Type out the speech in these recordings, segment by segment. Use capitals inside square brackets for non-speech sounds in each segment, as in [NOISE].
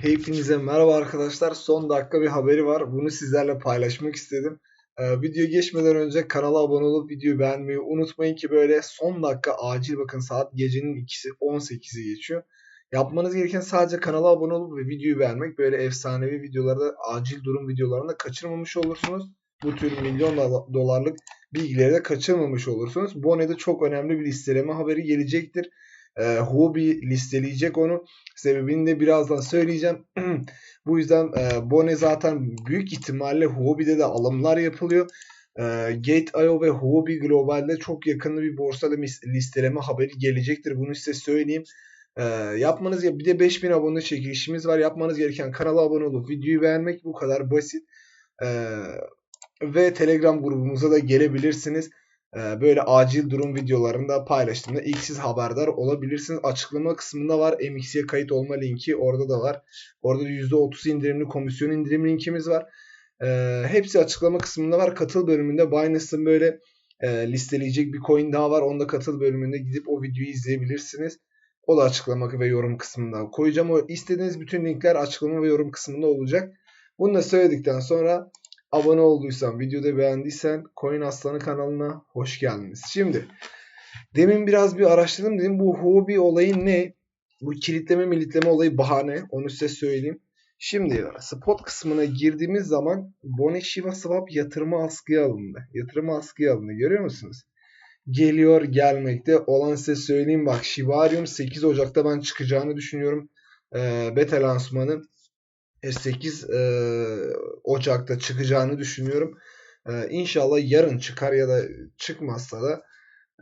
Hepinize merhaba arkadaşlar. Son dakika bir haberi var. Bunu sizlerle paylaşmak istedim. Ee, video geçmeden önce kanala abone olup videoyu beğenmeyi unutmayın ki böyle son dakika acil bakın saat gecenin 2'si 18'i geçiyor. Yapmanız gereken sadece kanala abone olup ve videoyu beğenmek. Böyle efsanevi videolarda acil durum videolarını da kaçırmamış olursunuz. Bu tür milyon dola- dolarlık bilgileri de kaçırmamış olursunuz. Bone'de çok önemli bir listeleme haberi gelecektir. Ee, Huobi listeleyecek onu. Sebebini de birazdan söyleyeceğim. [CLEARS THROAT] Bu yüzden e, Bone zaten büyük ihtimalle Huobi'de de alımlar yapılıyor. E, Gate.io ve Huobi Global'de çok yakında bir borsada listeleme haberi gelecektir. Bunu size söyleyeyim. E, yapmanız ya bir de 5000 abone çekilişimiz var. Yapmanız gereken kanala abone olup videoyu beğenmek bu kadar basit. E, ve Telegram grubumuza da gelebilirsiniz. Ee, böyle acil durum videolarını da paylaştığımda ilk siz haberdar olabilirsiniz. Açıklama kısmında var. MX'ye kayıt olma linki orada da var. Orada da %30 indirimli komisyon indirim linkimiz var. Ee, hepsi açıklama kısmında var. Katıl bölümünde Binance'ın böyle e, listeleyecek bir coin daha var. Onda katıl bölümünde gidip o videoyu izleyebilirsiniz. O da açıklama ve yorum kısmında koyacağım. O istediğiniz bütün linkler açıklama ve yorum kısmında olacak. Bunu da söyledikten sonra abone olduysan, videoda beğendiysen Coin Aslanı kanalına hoş geldiniz. Şimdi demin biraz bir araştırdım dedim bu hobi olayı ne? Bu kilitleme militleme olayı bahane. Onu size söyleyeyim. Şimdi spot kısmına girdiğimiz zaman Bone Shiba Swap yatırıma askıya alındı. Yatırıma askıya alındı. Görüyor musunuz? Geliyor gelmekte olan size söyleyeyim bak Shibarium 8 Ocak'ta ben çıkacağını düşünüyorum. Ee, beta lansmanı 8 e, Ocak'ta çıkacağını düşünüyorum. E, inşallah yarın çıkar ya da çıkmazsa da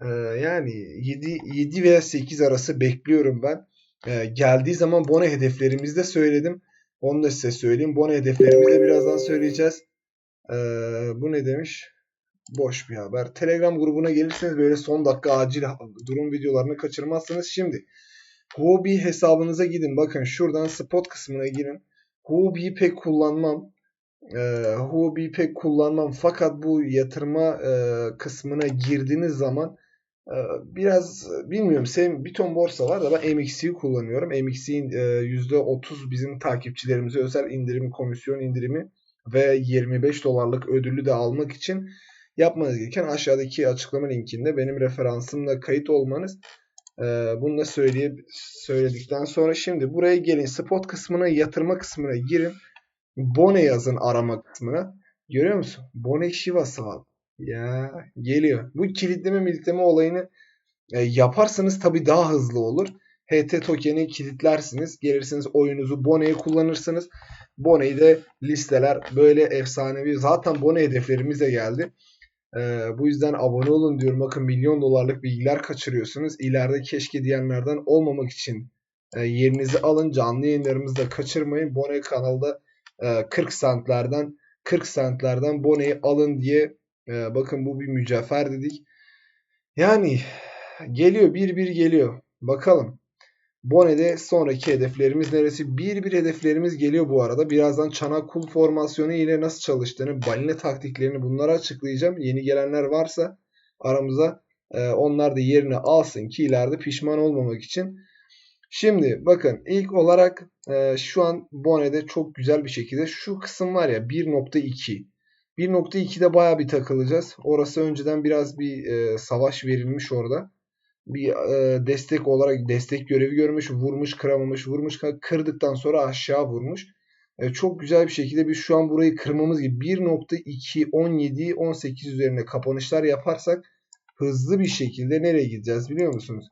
e, yani 7, 7 veya 8 arası bekliyorum ben. E, geldiği zaman Bone hedeflerimizi de söyledim. Onu da size söyleyeyim. Bone hedeflerimizi de birazdan söyleyeceğiz. E, bu ne demiş? Boş bir haber. Telegram grubuna gelirseniz böyle son dakika acil durum videolarını kaçırmazsınız. Şimdi Huobi hesabınıza gidin. Bakın şuradan spot kısmına girin. Huobi'yi pek kullanmam. E, Huobi'yi pek kullanmam. Fakat bu yatırma e, kısmına girdiğiniz zaman e, biraz bilmiyorum. Senin bir ton borsa var da ben MXC'yi kullanıyorum. MXC'nin e, %30 bizim takipçilerimize özel indirim, komisyon indirimi ve 25 dolarlık ödülü de almak için yapmanız gereken aşağıdaki açıklama linkinde benim referansımla kayıt olmanız. Ee, bunu da söyleyip söyledikten sonra şimdi buraya gelin spot kısmına yatırma kısmına girin. Bone yazın arama kısmına. Görüyor musun? Bone Shiba Swap. Ya geliyor. Bu kilitleme militleme olayını e, yaparsanız tabi daha hızlı olur. HT token'i kilitlersiniz. Gelirsiniz oyunuzu Bone'yi kullanırsınız. Bone'yi de listeler böyle efsanevi. Zaten Bone hedeflerimiz de geldi. Ee, bu yüzden abone olun diyorum. Bakın milyon dolarlık bilgiler kaçırıyorsunuz. İleride keşke diyenlerden olmamak için e, yerinizi alın. Canlı yayınlarımızı da kaçırmayın. Bone kanalda e, 40 centlerden 40 centlerden Bone'yi alın diye e, bakın bu bir mücevher dedik. Yani geliyor bir bir geliyor. Bakalım. Bone'de sonraki hedeflerimiz neresi? Bir bir hedeflerimiz geliyor bu arada. Birazdan çanak kul formasyonu ile nasıl çalıştığını, balina taktiklerini bunları açıklayacağım. Yeni gelenler varsa aramıza e, onlar da yerini alsın ki ileride pişman olmamak için. Şimdi bakın ilk olarak e, şu an Bone'de çok güzel bir şekilde şu kısım var ya 1.2. 1.2'de baya bir takılacağız. Orası önceden biraz bir e, savaş verilmiş orada bir e, destek olarak destek görevi görmüş, vurmuş, kıramamış, vurmuş, kırdıktan sonra aşağı vurmuş. E, çok güzel bir şekilde biz şu an burayı kırmamız gibi 1.2 17 18 üzerine kapanışlar yaparsak hızlı bir şekilde nereye gideceğiz biliyor musunuz?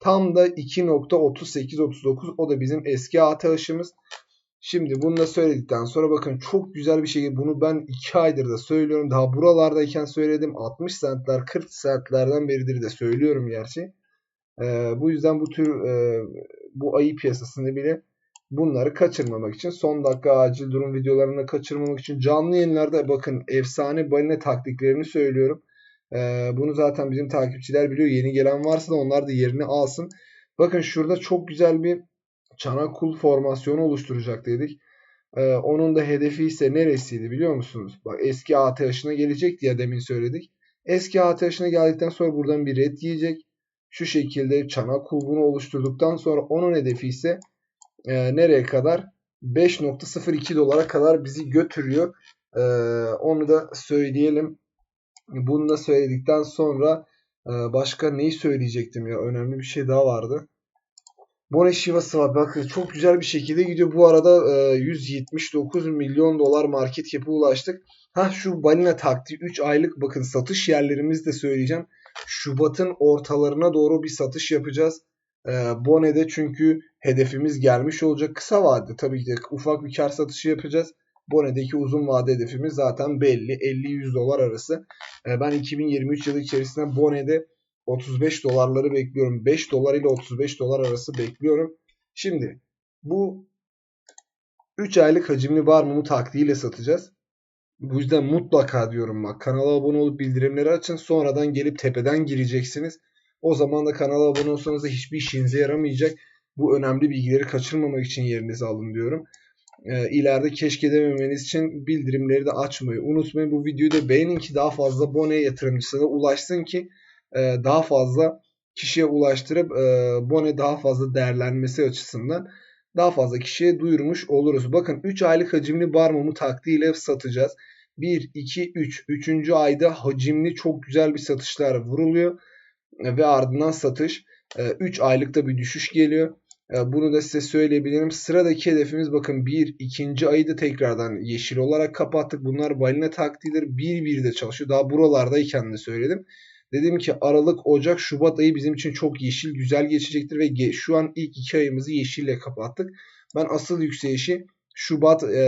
Tam da 2.38 39 o da bizim eski AT aşımız. Şimdi bunu da söyledikten sonra bakın çok güzel bir şekilde bunu ben 2 aydır da söylüyorum. Daha buralardayken söyledim. 60 centler 40 centlerden beridir de söylüyorum gerçi. Ee, bu yüzden bu tür e, bu ayı piyasasında bile bunları kaçırmamak için son dakika acil durum videolarını kaçırmamak için canlı yayınlarda bakın efsane balina taktiklerini söylüyorum. Ee, bunu zaten bizim takipçiler biliyor. Yeni gelen varsa da onlar da yerini alsın. Bakın şurada çok güzel bir çanak kul formasyonu oluşturacak dedik. Ee, onun da hedefi ise neresiydi biliyor musunuz? Bak eski ATH'ına gelecekti ya demin söyledik. Eski ATH'ına geldikten sonra buradan bir red yiyecek. Şu şekilde çanak kulbunu oluşturduktan sonra onun hedefi ise e, nereye kadar? 5.02 dolara kadar bizi götürüyor. Ee, onu da söyleyelim. Bunu da söyledikten sonra e, başka neyi söyleyecektim ya? Önemli bir şey daha vardı. Bone Shivası var. Bakın çok güzel bir şekilde gidiyor. Bu arada e, 179 milyon dolar market cap'e ulaştık. Ha şu balina taktiği 3 aylık bakın satış yerlerimizi de söyleyeceğim. Şubat'ın ortalarına doğru bir satış yapacağız. E, Bone'de çünkü hedefimiz gelmiş olacak. Kısa vadede tabii ki de ufak bir kar satışı yapacağız. Bone'deki uzun vade hedefimiz zaten belli. 50-100 dolar arası. E, ben 2023 yılı içerisinde Bone'de 35 dolarları bekliyorum. 5 dolar ile 35 dolar arası bekliyorum. Şimdi bu 3 aylık hacimli bar mumu taktiğiyle satacağız. Bu yüzden mutlaka diyorum bak kanala abone olup bildirimleri açın. Sonradan gelip tepeden gireceksiniz. O zaman da kanala abone olsanız da hiçbir işinize yaramayacak. Bu önemli bilgileri kaçırmamak için yerinize alın diyorum. Ee, ileride keşke dememeniz için bildirimleri de açmayı unutmayın. Bu videoyu da beğenin ki daha fazla Bone yatırımcısına ulaşsın ki e, daha fazla kişiye ulaştırıp e, Bone daha fazla değerlenmesi açısından daha fazla kişiye duyurmuş oluruz. Bakın 3 aylık hacimli bar mumu taktiğiyle satacağız. 1, 2, 3. 3. ayda hacimli çok güzel bir satışlar vuruluyor E, ve ardından satış. 3 aylıkta bir düşüş geliyor. E, Bunu da size söyleyebilirim. Sıradaki hedefimiz bakın 1, 2. ayı da tekrardan yeşil olarak kapattık. Bunlar balina taktiğidir. 1, 1 de çalışıyor. Daha buralardayken de söyledim. Dedim ki Aralık, Ocak, Şubat ayı bizim için çok yeşil, güzel geçecektir ve şu an ilk iki ayımızı yeşille kapattık. Ben asıl yükselişi Şubat e,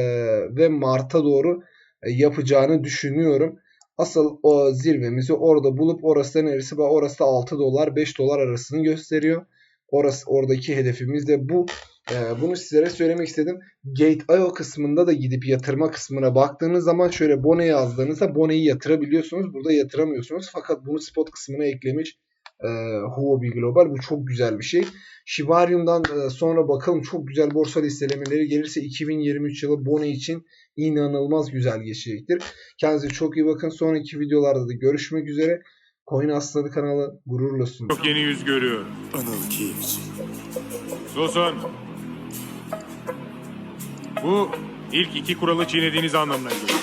ve Mart'a doğru e, yapacağını düşünüyorum. Asıl o zirvemizi orada bulup orası neresi? Orası da 6 dolar 5 dolar arasını gösteriyor. Orası oradaki hedefimiz de bu. E, bunu sizlere söylemek istedim. Gate.io kısmında da gidip yatırma kısmına baktığınız zaman şöyle Bone yazdığınızda Bone'yi yatırabiliyorsunuz. Burada yatıramıyorsunuz. Fakat bunu spot kısmına eklemiş e, Huobi Global. Bu çok güzel bir şey. Shibarium'dan e, sonra bakalım çok güzel borsa listelemeleri gelirse 2023 yılı Bone için inanılmaz güzel geçecektir. Kendinize çok iyi bakın. Sonraki videolarda da görüşmek üzere. Coin Aslanı kanalı gururla sunuyor. Çok yeni yüz görüyorum. Anıl Kiyevci. Susun. Bu ilk iki kuralı çiğnediğiniz anlamına geliyor.